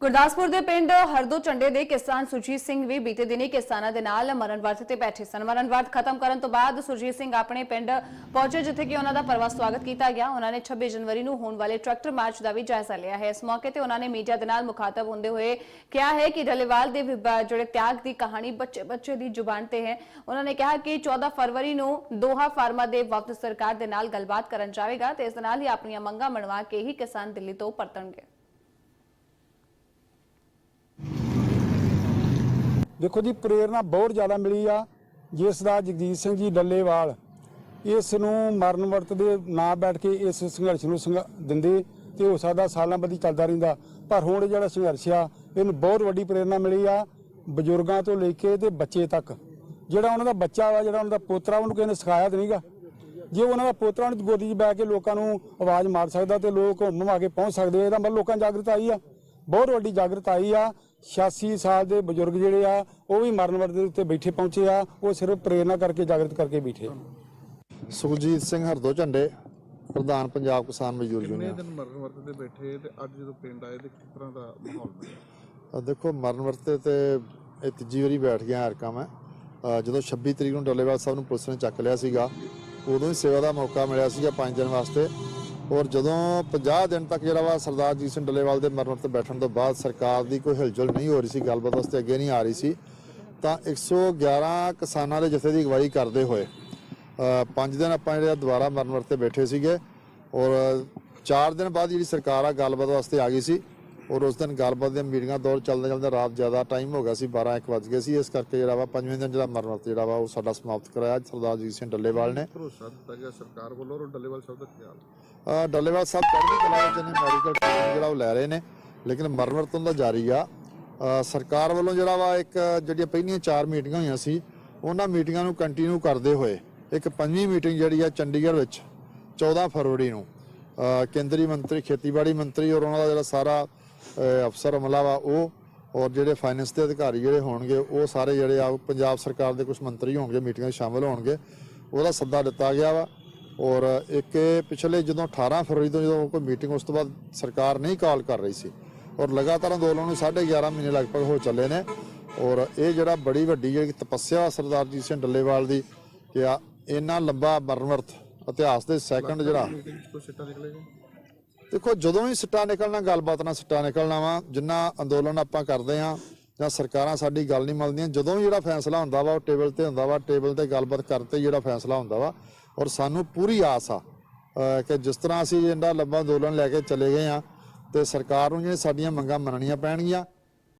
ਗੁਰਦਾਸਪੁਰ ਦੇ ਪਿੰਡ ਹਰਦੋ ਝੰਡੇ ਦੇ ਕਿਸਾਨ ਸੁਰਜੀਤ ਸਿੰਘ ਵੀ ਬੀਤੇ ਦਿਨੀ ਕਿਸਾਨਾਂ ਦੇ ਨਾਲ ਮਰਨ ਵਰਤ ਤੇ ਬੈਠੇ ਸਨ। ਮਰਨ ਵਰਤ ਖਤਮ ਕਰਨ ਤੋਂ ਬਾਅਦ ਸੁਰਜੀਤ ਸਿੰਘ ਆਪਣੇ ਪਿੰਡ ਪਹੁੰਚੇ, ਜਿੱਥੇ ਕਿ ਉਹਨਾਂ ਦਾ ਪਰਵਾ ਸਵਾਗਤ ਕੀਤਾ ਗਿਆ। ਉਹਨਾਂ ਨੇ 26 ਜਨਵਰੀ ਨੂੰ ਹੋਣ ਵਾਲੇ ਟਰੈਕਟਰ ਮਾਰਚ ਦਾ ਵੀ ਜਾਇਜ਼ਾ ਲਿਆ ਹੈ। ਇਸ ਮੌਕੇ ਤੇ ਉਹਨਾਂ ਨੇ ਮੀਡੀਆ ਦੇ ਨਾਲ ਮੁਖਾਤਬ ਹੁੰਦੇ ਹੋਏ ਕਿਹਾ ਹੈ ਕਿ ਡੱਲੇਵਾਲ ਦੇ ਜਿਹੜੇ ਤਿਆਗ ਦੀ ਕਹਾਣੀ ਬੱਚੇ ਬੱਚੇ ਦੀ ਜ਼ੁਬਾਨ ਤੇ ਹੈ। ਉਹਨਾਂ ਨੇ ਕਿਹਾ ਕਿ 14 ਫਰਵਰੀ ਨੂੰ ਦੋਹਾ ਫਾਰਮਾ ਦੇ ਵਕਤ ਸਰਕਾਰ ਦੇ ਨਾਲ ਗੱਲਬਾਤ ਕਰਨ ਜਾਵੇਗਾ ਤੇ ਇਸ ਨਾਲ ਹੀ ਆਪਣੀਆਂ ਮੰਗਾਂ ਮਨਵਾ ਕੇ ਹੀ ਕਿਸਾਨ ਦਿੱਲੀ ਤੋਂ ਪਰਤਣਗੇ। ਦੇਖੋ ਜੀ ਪ੍ਰੇਰਣਾ ਬਹੁਤ ਜ਼ਿਆਦਾ ਮਿਲੀ ਆ ਜਿਸ ਦਾ ਜਗਜੀਤ ਸਿੰਘ ਜੀ ਡੱਲੇਵਾਲ ਇਸ ਨੂੰ ਮਰਨ ਵਰਤ ਦੇ ਨਾ ਬੈਠ ਕੇ ਇਸ ਸੰਘਰਸ਼ ਨੂੰ ਸੰਘ- ਦਿੰਦੇ ਤੇ ਹੋ ਸਕਦਾ ਸਾਲਾਂ ਬੱਧੀ ਚੱਲਦਾ ਰਹਿੰਦਾ। ਪਰ ਹੁਣ ਇਹ ਜਿਹੜਾ ਸੰਘਰਸ਼ ਆ, ਇਹਨੂੰ ਬਹੁਤ ਵੱਡੀ ਪ੍ਰੇਰਣਾ ਮਿਲੀ ਆ ਬਜ਼ੁਰਗਾਂ ਤੋਂ ਲੈ ਕੇ ਤੇ ਬੱਚੇ ਤੱਕ। ਜਿਹੜਾ ਉਹਨਾਂ ਦਾ ਬੱਚਾ ਵਾ, ਜਿਹੜਾ ਉਹਨਾਂ ਦਾ ਪੋਤਰਾ, ਉਹਨੂੰ ਕਿਸੇ ਨੇ ਸਿਖਾਇਆ ਤਾਂ ਨਹੀਂਗਾ। ਜੇ ਉਹਨਾਂ ਦਾ ਪੋਤਰਾ ਉਹਨੂੰ ਗੋਦੀ 'ਚ ਬੈ ਕੇ ਲੋਕਾਂ ਨੂੰ ਆਵਾਜ਼ ਮਾਰ ਸਕਦਾ ਤੇ ਲੋਕ ਘੁੰਮ ਆ ਕੇ ਪਹੁੰਚ ਸਕਦੇ ਇਹਦਾ ਮਤਲਬ ਲੋਕਾਂ ਜਾਗਰਤ ਆਈ ਆ। ਬਹੁਤ ਵੱਡੀ ਜਾਗਰਤ ਆਈ ਆ 86 ਸਾਲ ਦੇ ਬਜ਼ੁਰਗ ਜਿਹੜੇ ਆ ਉਹ ਵੀ ਮਰਨ ਵਰਤ ਦੇ ਉੱਤੇ ਬੈਠੇ ਪਹੁੰਚੇ ਆ ਉਹ ਸਿਰਫ ਪ੍ਰੇਰਣਾ ਕਰਕੇ ਜਾਗਰਤ ਕਰਕੇ ਬੈਠੇ ਸੁਖਜੀਤ ਸਿੰਘ ਹਰਦੋ ਝੰਡੇ ਪ੍ਰਧਾਨ ਪੰਜਾਬ ਕਿਸਾਨ ਮਜ਼ਦੂਰ ਕਿੰਨੇ ਯੂਨੀਅਨ। ਦਿਨ ਮਰਨ ਵਰਤ ਤੇ ਬੈਠੇ ਤੇ ਅੱਜ ਜਦੋਂ ਪਿੰਡ ਆਏ ਤੇ ਕਿਸ ਤਰ੍ਹਾਂ ਦਾ ਮਾਹੌਲ ਬਣਿਆ ਦੇਖੋ ਮਰਨ ਵਰਤੇ ਤੇ ਇਹ ਤੀਜੀ ਵਾਰੀ ਬੈਠ ਗਿਆ ਹਰਕਾ ਮੈਂ ਜਦੋਂ 26 ਤਰੀਕ ਨੂੰ ਡੱਲੇਵਾਲ ਸਾਹਿਬ ਨੂੰ ਪੁਲਿਸ ਨੇ ਚੱਕ ਲਿਆ ਸੀਗਾ ਉਦੋਂ ਹੀ ਸੇਵਾ ਦਾ ਮੌਕਾ ਮਿਲਿਆ ਸੀਗਾ 5 ਦਿਨ ਵਾਸਤੇ। ਔਰ ਜਦੋਂ 50 ਦਿਨ ਤੱਕ ਜਿਹੜਾ ਵਾ ਸਰਦਾਰ ਜੀਤ ਸਿੰਘ ਡੱਲੇਵਾਲ ਦੇ ਮਰਨ ਤੇ ਬੈਠਣ ਤੋਂ ਬਾਅਦ ਸਰਕਾਰ ਦੀ ਕੋਈ ਹਿਲਜੁਲ ਨਹੀਂ ਹੋ ਰਹੀ ਸੀ ਗੱਲਬਾਤ ਵਾਸਤੇ ਅੱਗੇ ਨਹੀਂ ਆ ਰਹੀ ਸੀ ਤਾਂ 111 ਕਿਸਾਨਾਂ ਦੇ ਜਥੇ ਦੀ ਅਗਵਾਈ ਕਰਦੇ ਹੋਏ ਅ, ਪੰਜ ਦਿਨ ਆਪਾਂ ਜਿਹੜੇ ਦੁਬਾਰਾ ਮਰਨ ਵਰਤੇ ਬੈਠੇ ਸੀਗੇ ਔਰ 4 ਦਿਨ ਬਾਅਦ ਜਿਹੜੀ ਸਰਕਾਰ ਆ ਗੱਲਬਾਤ ਵਾਸਤੇ ਆ ਗਈ ਸੀ। ਔਰ ਉਸ ਦਿਨ ਗੱਲਬਾਤ ਦੀਆਂ ਮੀਟਿੰਗਾਂ ਦੌਰ ਚੱਲਦੇ ਚੱਲਦੇ ਰਾਤ ਜ਼ਿਆਦਾ ਟਾਈਮ ਹੋ ਗਿਆ ਸੀ 12 1 ਵੱਜ ਗਏ ਸੀ। ਇਸ ਕਰਕੇ ਜਿਹੜਾ ਵਾ ਪੰਜਵੇਂ ਦਿਨ ਜਿਹੜਾ ਮਰਨ ਵਰਤ ਜਿਹੜਾ ਵਾ ਉਹ ਸਾਡਾ ਸਮਾਪਤ ਕਰਾਇਆ। ਸਰਦਾਰ ਜੀਤ ਸਿੰਘ ਡੱਲੇਵਾਲ ਨੇ। ਭਰੋਸਾ ਦਿੱਤਾ ਗਿਆ ਸਰਕਾਰ ਵੱਲੋਂ ਔਰ ਡੱਲੇਵਾਲ ਸਾਹਿਬ ਦਾ ਖਿਆਲ ਅ, ਡੱਲੇਵਾਲ ਸਾਹਿਬ ਚੜ੍ਹਦੀ ਕਲਾ ਵਿੱਚ ਨੇ ਮੈਡੀਕਲ ਟ੍ਰੀਟਮੈਂਟ ਜਿਹੜਾ ਉਹ ਲੈ ਰਹੇ ਨੇ ਲੇਕਿਨ ਮਰਨ ਵਰਤ ਉਹਨਾਂ ਦਾ ਜਾਰੀ ਆ। ਸਰਕਾਰ ਵੱਲੋਂ ਜਿਹੜਾ ਵਾ ਇੱਕ ਜਿਹੜੀਆਂ ਪਹਿਲੀਆਂ ਚਾਰ ਮੀਟਿੰਗਾਂ ਹੋਈਆਂ ਸੀ ਉਹਨਾਂ ਮੀਟਿੰਗਾਂ ਨੂੰ ਕੰਟੀਨਿਊ ਕਰਦੇ ਹੋਏ ਇੱਕ ਪੰਜਵੀਂ ਮੀਟਿੰਗ ਜਿਹੜੀ ਆ ਚੰਡੀਗੜ੍ਹ ਵਿੱਚ 14 ਫਰਵਰੀ ਨੂੰ। ਕੇਂਦਰੀ ਮੰਤਰੀ ਖੇਤੀਬਾੜੀ ਮੰਤਰੀ ਔਰ ਉਹਨਾਂ ਦਾ ਜਿਹੜਾ ਸਾਰਾ ਅਫਸਰ ਅਮਲਾ ਵਾ ਉਹ, ਔਰ ਜਿਹੜੇ ਫਾਈਨੈਂਸ ਦੇ ਅਧਿਕਾਰੀ ਜਿਹੜੇ ਹੋਣਗੇ, ਉਹ ਸਾਰੇ ਜਿਹੜੇ ਆ ਪੰਜਾਬ ਸਰਕਾਰ ਦੇ ਕੁਝ ਮੰਤਰੀ ਹੋਣਗੇ, ਮੀਟਿੰਗਾਂ 'ਚ ਸ਼ਾਮਲ ਹੋਣਗੇ। ਉਹਦਾ ਸੱਦਾ ਦਿੱਤਾ ਗਿਆ ਵਾ। ਔਰ ਇੱਕ ਪਿਛਲੇ ਜਦੋਂ 18 ਫਰਵਰੀ ਤੋਂ ਜਦੋਂ ਕੋਈ ਮੀਟਿੰਗ ਉਸ ਤੋਂ ਬਾਅਦ ਸਰਕਾਰ ਨਹੀਂ ਕਾਲ ਕਰ ਰਹੀ ਸੀ, ਔਰ ਲਗਾਤਾਰ ਅੰਦੋਲਨ ਨੂੰ 11.5 ਮਹੀਨੇ ਲਗਭਗ ਹੋ ਚੱਲੇ ਨੇ, ਔਰ ਇਹ ਜਿਹੜਾ ਬੜੀ ਵੱਡੀ ਜਿਹੜੀ ਤਪੱਸਿਆ ਵਾ ਸਰਦਾਰ ਜੀਤ ਸਿੰਘ ਡੱਲੇਵਾਲ ਦੀ, ਕਿ ਆ ਇੰਨਾ ਲੰਬਾ ਮਰਨਵਰਤ ਇਤਿਹਾਸ ਦੇ ਸੈਕੰਡ ਜਿਹੜਾ ਦੇਖੋ, ਜਦੋਂ ਵੀ ਸਿੱਟਾ ਨਿਕਲਣਾ, ਗੱਲਬਾਤ ਨਾਲ ਸਿੱਟਾ ਨਿਕਲਣਾ ਵਾ, ਜਿੰਨਾ ਅੰਦੋਲਨ ਆਪਾਂ ਕਰਦੇ ਆ ਜਾਂ ਸਰਕਾਰਾਂ ਸਾਡੀ ਗੱਲ ਨਹੀਂ ਮੰਨਦੀਆਂ, ਜਦੋਂ ਵੀ ਜਿਹੜਾ ਫੈਸਲਾ ਹੁੰਦਾ ਵਾ, ਉਹ ਟੇਬਲ ਤੇ ਹੁੰਦਾ ਵਾ, ਟੇਬਲ ਤੇ ਗੱਲਬਾਤ ਕਰਤੇ ਜਿਹੜਾ ਫੈਸਲਾ ਹੁੰਦਾ ਵਾ। ਔਰ ਸਾਨੂੰ ਪੂਰੀ ਆਸ ਆ ਕਿ ਜਿਸ ਤਰ੍ਹਾਂ ਅਸੀਂ ਇੰਨਾ ਲੰਬਾ ਅੰਦੋਲਨ ਲੈ ਕੇ ਚਲੇ ਗਏ ਆ, ਤੇ ਸਰਕਾਰ ਨੂੰ ਜਿਹੜੀਆਂ ਸਾਡੀਆਂ ਮੰਗਾਂ ਮੰਨਣੀਆਂ ਪੈਣਗੀਆਂ